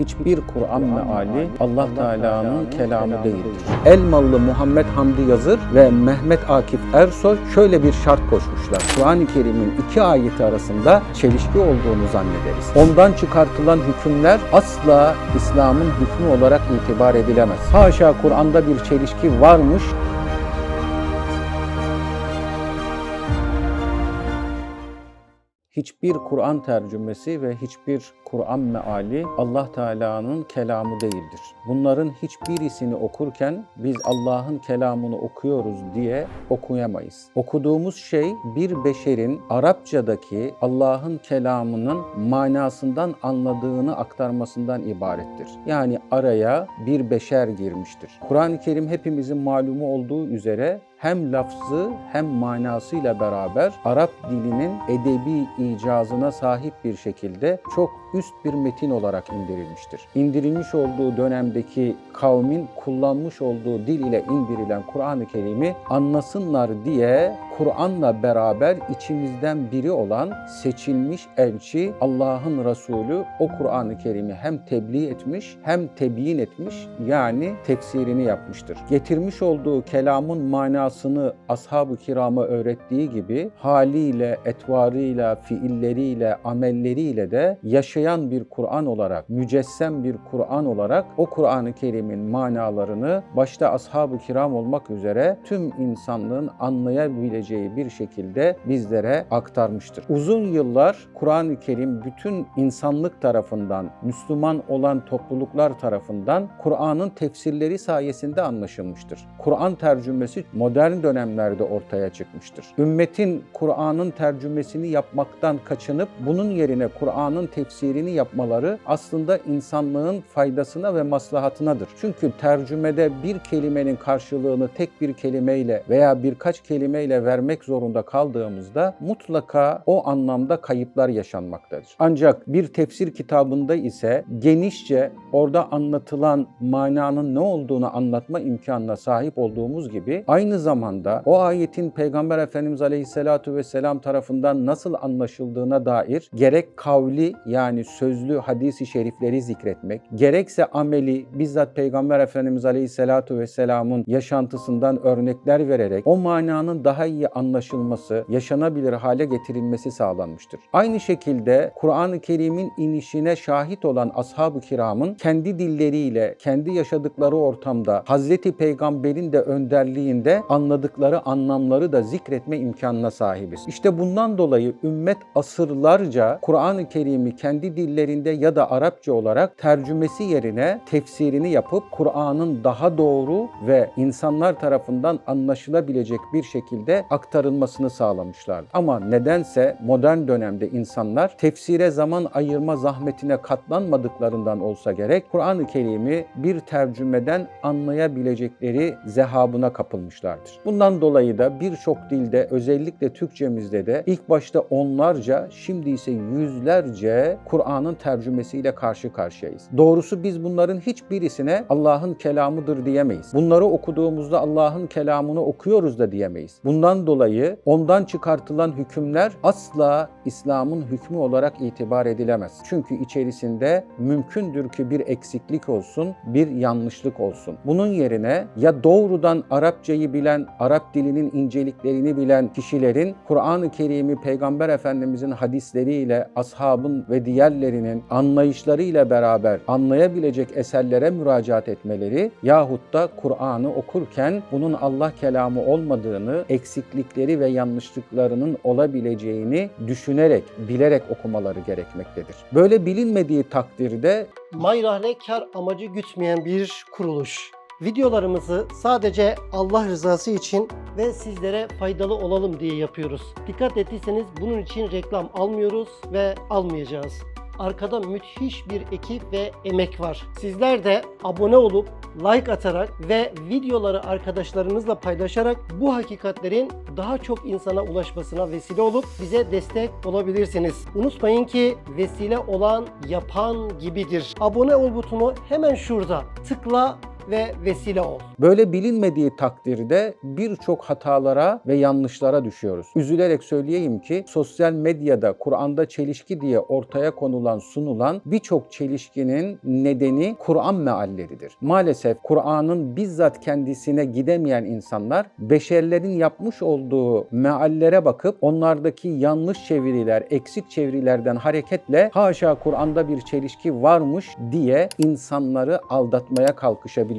hiçbir Kur'an meali Allah Teala'nın kelamı değildir. Elmalı Muhammed Hamdi Yazır ve Mehmet Akif Ersoy şöyle bir şart koşmuşlar. Kur'an-ı Kerim'in iki ayeti arasında çelişki olduğunu zannederiz. Ondan çıkartılan hükümler asla İslam'ın hükmü olarak itibar edilemez. Haşa Kur'an'da bir çelişki varmış hiçbir Kur'an tercümesi ve hiçbir Kur'an meali Allah Teala'nın kelamı değildir. Bunların hiçbirisini okurken biz Allah'ın kelamını okuyoruz diye okuyamayız. Okuduğumuz şey bir beşerin Arapçadaki Allah'ın kelamının manasından anladığını aktarmasından ibarettir. Yani araya bir beşer girmiştir. Kur'an-ı Kerim hepimizin malumu olduğu üzere hem lafzı hem manasıyla beraber Arap dilinin edebi icazına sahip bir şekilde çok üst bir metin olarak indirilmiştir. İndirilmiş olduğu dönemdeki kavmin kullanmış olduğu dil ile indirilen Kur'an-ı Kerim'i anlasınlar diye Kur'an'la beraber içimizden biri olan seçilmiş elçi Allah'ın Resulü o Kur'an-ı Kerim'i hem tebliğ etmiş hem tebyin etmiş yani tefsirini yapmıştır. Getirmiş olduğu kelamın manasını ashab-ı kirama öğrettiği gibi haliyle, etvarıyla, fiilleriyle, amelleriyle de yaşayan bir Kur'an olarak, mücessem bir Kur'an olarak o Kur'an-ı Kerim'in manalarını başta ashab-ı kiram olmak üzere tüm insanlığın anlayabileceği bir şekilde bizlere aktarmıştır. Uzun yıllar Kur'an-ı Kerim bütün insanlık tarafından, Müslüman olan topluluklar tarafından Kur'an'ın tefsirleri sayesinde anlaşılmıştır. Kur'an tercümesi modern dönemlerde ortaya çıkmıştır. Ümmetin Kur'an'ın tercümesini yapmaktan kaçınıp bunun yerine Kur'an'ın tefsirini yapmaları aslında insanlığın faydasına ve maslahatınadır. Çünkü tercümede bir kelimenin karşılığını tek bir kelimeyle veya birkaç kelimeyle vermek zorunda kaldığımızda mutlaka o anlamda kayıplar yaşanmaktadır. Ancak bir tefsir kitabında ise genişçe orada anlatılan mananın ne olduğunu anlatma imkanına sahip olduğumuz gibi aynı zamanda o ayetin Peygamber Efendimiz Aleyhisselatu Vesselam tarafından nasıl anlaşıldığına dair gerek kavli yani sözlü hadisi şerifleri zikretmek, gerekse ameli bizzat Peygamber Efendimiz Aleyhisselatu Vesselam'ın yaşantısından örnekler vererek o mananın daha iyi anlaşılması, yaşanabilir hale getirilmesi sağlanmıştır. Aynı şekilde Kur'an-ı Kerim'in inişine şahit olan ashab-ı kiramın kendi dilleriyle, kendi yaşadıkları ortamda Hazreti Peygamber'in de önderliğinde anladıkları anlamları da zikretme imkanına sahibiz. İşte bundan dolayı ümmet asırlarca Kur'an-ı Kerim'i kendi dillerinde ya da Arapça olarak tercümesi yerine tefsirini yapıp Kur'an'ın daha doğru ve insanlar tarafından anlaşılabilecek bir şekilde aktarılmasını sağlamışlar. Ama nedense modern dönemde insanlar tefsire zaman ayırma zahmetine katlanmadıklarından olsa gerek Kur'an-ı Kerim'i bir tercümeden anlayabilecekleri zehabına kapılmışlardır. Bundan dolayı da birçok dilde özellikle Türkçemizde de ilk başta onlarca şimdi ise yüzlerce Kur'an'ın tercümesiyle karşı karşıyayız. Doğrusu biz bunların hiçbirisine Allah'ın kelamıdır diyemeyiz. Bunları okuduğumuzda Allah'ın kelamını okuyoruz da diyemeyiz. Bundan dolayı ondan çıkartılan hükümler asla İslam'ın hükmü olarak itibar edilemez. Çünkü içerisinde mümkündür ki bir eksiklik olsun, bir yanlışlık olsun. Bunun yerine ya doğrudan Arapçayı bilen, Arap dilinin inceliklerini bilen kişilerin Kur'an-ı Kerim'i Peygamber Efendimizin hadisleriyle, ashabın ve diğerlerinin anlayışlarıyla beraber anlayabilecek eserlere müracaat etmeleri yahut da Kur'an'ı okurken bunun Allah kelamı olmadığını, eksiklikleri ve yanlışlıklarının olabileceğini düşünerek, bilerek okumaları gerekmektedir. Böyle bilinmediği takdirde Mayrahne kar amacı gütmeyen bir kuruluş. Videolarımızı sadece Allah rızası için ve sizlere faydalı olalım diye yapıyoruz. Dikkat ettiyseniz bunun için reklam almıyoruz ve almayacağız. Arkada müthiş bir ekip ve emek var. Sizler de abone olup like atarak ve videoları arkadaşlarınızla paylaşarak bu hakikatlerin daha çok insana ulaşmasına vesile olup bize destek olabilirsiniz. Unutmayın ki vesile olan yapan gibidir. Abone ol butonu hemen şurada. Tıkla ve vesile ol. Böyle bilinmediği takdirde birçok hatalara ve yanlışlara düşüyoruz. Üzülerek söyleyeyim ki sosyal medyada Kur'an'da çelişki diye ortaya konulan, sunulan birçok çelişkinin nedeni Kur'an mealleridir. Maalesef Kur'an'ın bizzat kendisine gidemeyen insanlar beşerlerin yapmış olduğu meallere bakıp onlardaki yanlış çeviriler, eksik çevirilerden hareketle haşa Kur'an'da bir çelişki varmış diye insanları aldatmaya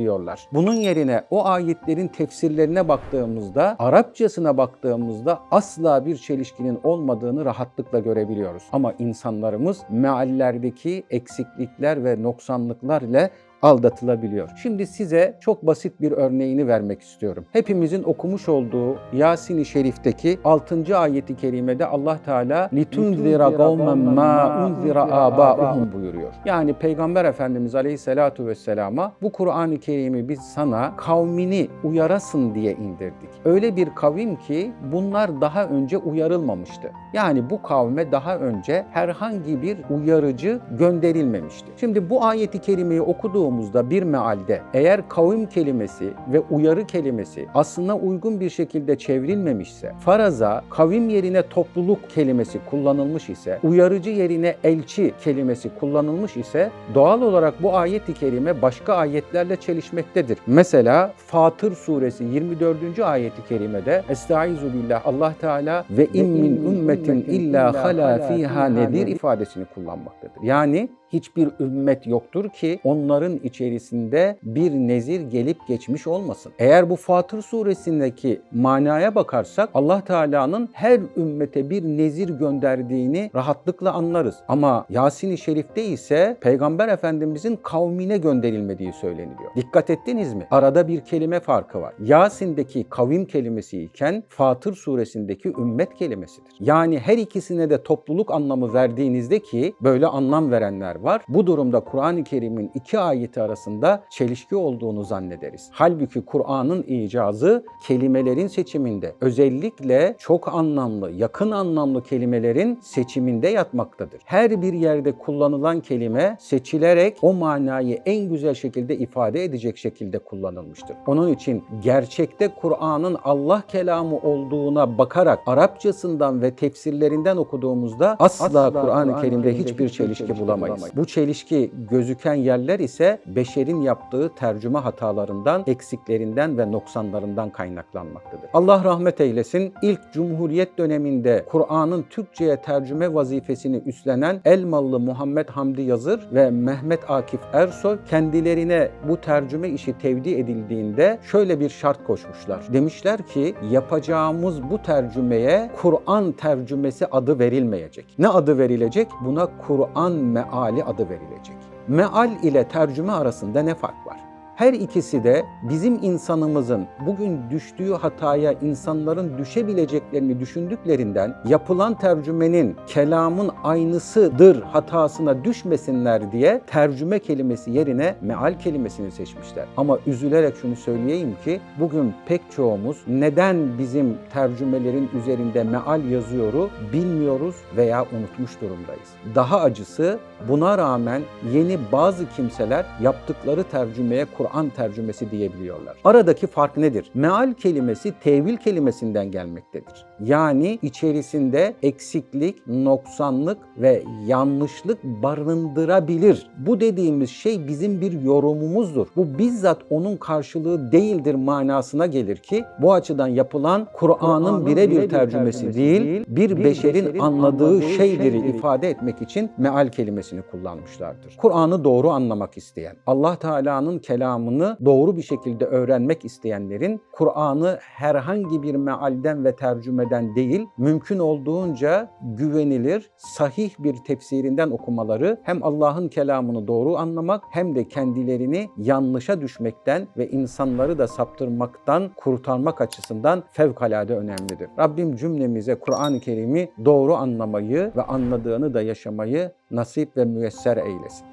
kalkışabiliyorlar. Bunun yerine o ayetlerin tefsirlerine baktığımızda, Arapçasına baktığımızda asla bir çelişkinin olmadığını rahatlıkla görebiliyoruz. Ama insanlarımız meallerdeki eksiklikler ve noksanlıklar ile aldatılabiliyor. Şimdi size çok basit bir örneğini vermek istiyorum. Hepimizin okumuş olduğu Yasin-i Şerif'teki 6. ayeti kerimede Allah Teala litunzira kavmen ma unzira abauhum buyuruyor. Yani Peygamber Efendimiz Aleyhisselatu Vesselam'a bu Kur'an-ı Kerim'i biz sana kavmini uyarasın diye indirdik. Öyle bir kavim ki bunlar daha önce uyarılmamıştı. Yani bu kavme daha önce herhangi bir uyarıcı gönderilmemişti. Şimdi bu ayeti kerimeyi okuduğumuzda bir mealde eğer kavim kelimesi ve uyarı kelimesi aslına uygun bir şekilde çevrilmemişse, faraza kavim yerine topluluk kelimesi kullanılmış ise, uyarıcı yerine elçi kelimesi kullanılmış ise doğal olarak bu ayeti kerime başka ayetlerle çelişmektedir. Mesela Fatır suresi 24. ayeti kerimede Estaizu billah Allah Teala ve in min ümmetin illa hala fiha nedir ifadesini kullanmaktadır. Yani hiçbir ümmet yoktur ki onların içerisinde bir nezir gelip geçmiş olmasın. Eğer bu Fatır suresindeki manaya bakarsak Allah Teala'nın her ümmete bir nezir gönderdiğini rahatlıkla anlarız. Ama Yasin-i Şerif'te ise Peygamber Efendimizin kavmine gönderilmediği söyleniliyor. Dikkat ettiniz mi? Arada bir kelime farkı var. Yasin'deki kavim kelimesi iken Fatır suresindeki ümmet kelimesidir. Yani her ikisine de topluluk anlamı verdiğinizde ki böyle anlam verenler var. Bu durumda Kur'an-ı Kerim'in iki ayeti arasında çelişki olduğunu zannederiz. Halbuki Kur'an'ın icazı kelimelerin seçiminde, özellikle çok anlamlı, yakın anlamlı kelimelerin seçiminde yatmaktadır. Her bir yerde kullanılan kelime seçilerek o manayı en güzel şekilde ifade edecek şekilde kullanılmıştır. Onun için gerçekte Kur'an'ın Allah kelamı olduğuna bakarak Arapçasından ve tefsirlerinden okuduğumuzda asla, Asla Kur'an-ı Kerim'de hiçbir çelişki çelişki bulamayız. bulamayız. Bu çelişki gözüken yerler ise beşerin yaptığı tercüme hatalarından, eksiklerinden ve noksanlarından kaynaklanmaktadır. Allah rahmet eylesin. İlk Cumhuriyet döneminde Kur'an'ın Türkçe'ye tercüme vazifesini üstlenen Elmalı Muhammed Hamdi Yazır ve Mehmet Akif Ersoy kendilerine bu tercüme işi tevdi edildiğinde şöyle bir şart koşmuşlar. Demişler ki yapacağımız bu tercümeye Kur'an tercümesi adı verilmeyecek. Ne adı verilecek? Buna Kur'an meali adı verilecek. Meal ile tercüme arasında ne fark var? Her ikisi de bizim insanımızın bugün düştüğü hataya insanların düşebileceklerini düşündüklerinden yapılan tercümenin kelamın aynısıdır hatasına düşmesinler diye tercüme kelimesi yerine meal kelimesini seçmişler. Ama üzülerek şunu söyleyeyim ki bugün pek çoğumuz neden bizim tercümelerin üzerinde meal yazıyoru bilmiyoruz veya unutmuş durumdayız. Daha acısı buna rağmen yeni bazı kimseler yaptıkları tercümeye Kur'an tercümesi diyebiliyorlar. Aradaki fark nedir? Meal kelimesi tevil kelimesinden gelmektedir. Yani içerisinde eksiklik, noksanlık ve yanlışlık barındırabilir. Bu dediğimiz şey bizim bir yorumumuzdur. Bu bizzat onun karşılığı değildir manasına gelir ki bu açıdan yapılan Kur'an'ın Kur'an'ın birebir birebir tercümesi tercümesi değil, değil, bir bir beşerin beşerin anladığı anladığı şeyleri şeyleri ifade etmek için meal kelimesini kullanmışlardır. Kur'an'ı doğru anlamak isteyen, Allah Teala'nın kelamını doğru bir şekilde öğrenmek isteyenlerin Kur'an'ı herhangi bir mealden ve tercümeden değil, mümkün olduğunca güvenilir, sahih bir tefsirinden okumaları hem Allah'ın kelamını doğru anlamak hem de kendilerini yanlışa düşmekten ve insanları da saptırmaktan kurtarmak açısından fevkalade önemlidir. Rabbim cümlemize Kur'an-ı Kerim'i doğru anlamayı ve anladığını da yaşamayı nasip ve müyesser eylesin.